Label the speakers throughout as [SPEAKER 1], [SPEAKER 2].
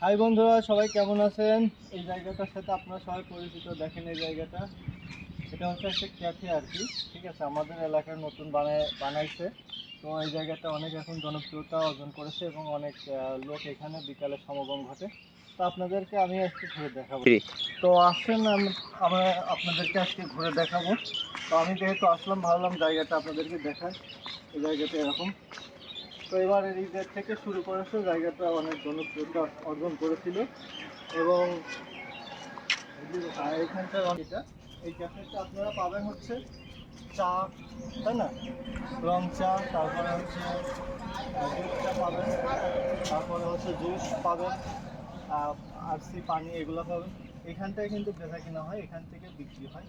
[SPEAKER 1] High বন্ধুরা সবাই কেমন আছেন? এই জায়গাটার সাথে আপনারা সবাই পরিচিত দেখেন এই জায়গাটা। এটা হচ্ছে একটা ক্যাফে আর কি ঠিক আছে? আমাদের এলাকার নতুন বানায় বানাইছে। তো এই জায়গাটা অনেক এখন জনপ্রিয়তা অর্জন করেছে এবং অনেক লোক এখানে বিকালে সমাগম ঘটে। তো আপনাদেরকে আমি আজকে ঘুরে দেখাবো। তো আসেন আম- আমরা আপনাদেরকে আজকে ঘুরে দেখাবো। তো আমি যেহেতু আসলাম ভাবলাম জায়গাটা আপনাদেরকে দেখাই। এই জায়গাটা এরকম। তো এবার ঈদের থেকে শুরু করেছে জায়গাটা অনেক জনপ্রিয়তা অর্জন করেছিল। এবং এইখানকার এটা এই ক্যাফেটা আপনারা পাবেন হচ্ছে চা তাই না? রং চা তারপরে হচ্ছে চা পাবেন তারপরে হচ্ছে জুস পাবেন আহ, আরসি পানি এগুলো পাবেন। এখানটায় কিন্তু বেচা কিনা হয় এখান থেকে বিক্রি হয়।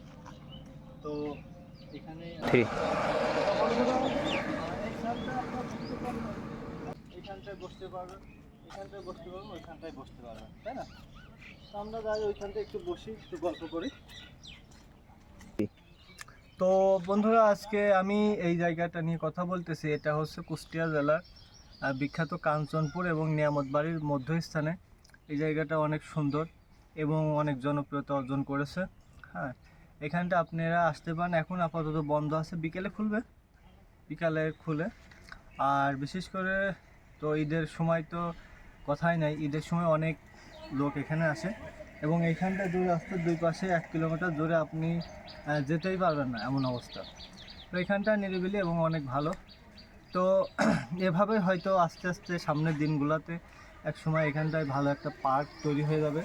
[SPEAKER 1] তো এখানে বসতে পারবেন এখানটায় বসতে পারবেন, ওইখানটায় বসতে পারবেন, তাই না? তো আমরা যাই ওইখানটায় একটু বসি, একটু গল্প করি। তো বন্ধুরা, আজকে আমি এই জায়গাটা নিয়ে কথা বলতেছি। এটা হচ্ছে কুষ্টিয়া জেলার বিখ্যাত কাঞ্চনপুর এবং নিয়ামতবাড়ির মধ্যস্থানে। এই জায়গাটা অনেক সুন্দর এবং অনেক জনপ্রিয়তা অর্জন করেছে। হ্যাঁ এখানটা আপনারা আসতে পারেন। এখন আপাতত বন্ধ আছে, বিকেলে খুলবে। বিকালে খুলে। আর বিশেষ করে তো ঈদের সময় তো কথাই নাই। ঈদের সময় অনেক লোক এখানে আসে এবং এইখানটা দুই রাস্তার দুই পাশে এক কিলোমিটার দূরে আপনি যেতেই পারবেন না এমন অবস্থা। তো এখানটা নিরিবিলি এবং অনেক ভালো। তো এভাবে হয়তো আস্তে আস্তে সামনের দিনগুলোতে এক সময় এখানটায় ভালো একটা পার্ক তৈরি হয়ে যাবে।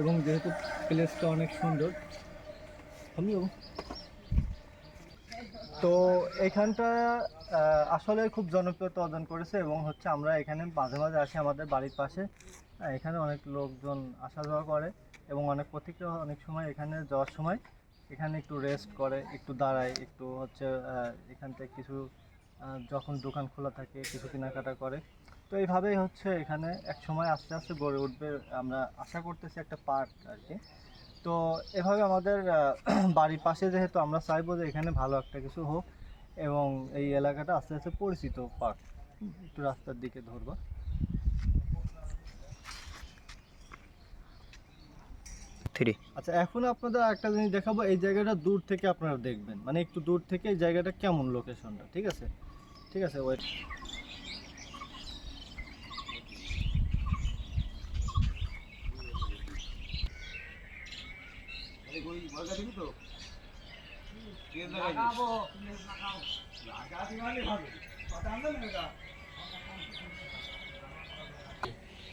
[SPEAKER 1] এবং যেহেতু প্লেসটা অনেক সুন্দর আমিও তো এখানটা আসলে খুব জনপ্রিয়তা অর্জন করেছে এবং হচ্ছে আমরা এখানে মাঝে মাঝে আসি আমাদের বাড়ির পাশে। এখানে অনেক লোকজন আসা যাওয়া করে এবং অনেক প্রতিক্রিয়া অনেক সময় এখানে যাওয়ার সময়। এখানে একটু রেস্ট করে, একটু দাঁড়ায়, একটু হচ্ছে এখান থেকে কিছু যখন দোকান খোলা থাকে, কিছু কেনাকাটা করে। তো এইভাবেই হচ্ছে এখানে এক সময় আস্তে আস্তে গড়ে উঠবে। আমরা আশা করতেছি একটা পার্ক আর কি। তো এভাবে আমাদের বাড়ির পাশে যেহেতু আমরা চাইব যে এখানে ভালো একটা কিছু হোক এবং এই এলাকাটা আস্তে আস্তে পরিচিত পার্ক একটু রাস্তার দিকে ধরবো।
[SPEAKER 2] থ্রি।
[SPEAKER 1] আচ্ছা এখন আপনাদের একটা জিনিস দেখাবো এই জায়গাটা দূর থেকে আপনারা দেখবেন। মানে একটু দূর থেকে এই জায়গাটা কেমন লোকেশনটা ঠিক আছে? ঠিক আছে ওয়েট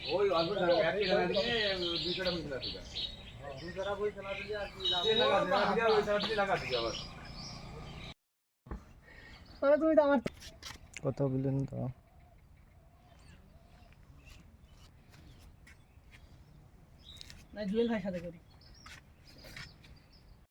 [SPEAKER 3] ওই অল্প লাগা দিবে আবার।
[SPEAKER 4] তুমি তো আমার
[SPEAKER 1] কথা বললেন তো।
[SPEAKER 4] না জুয়েল ভাইয়ের সাথে করি।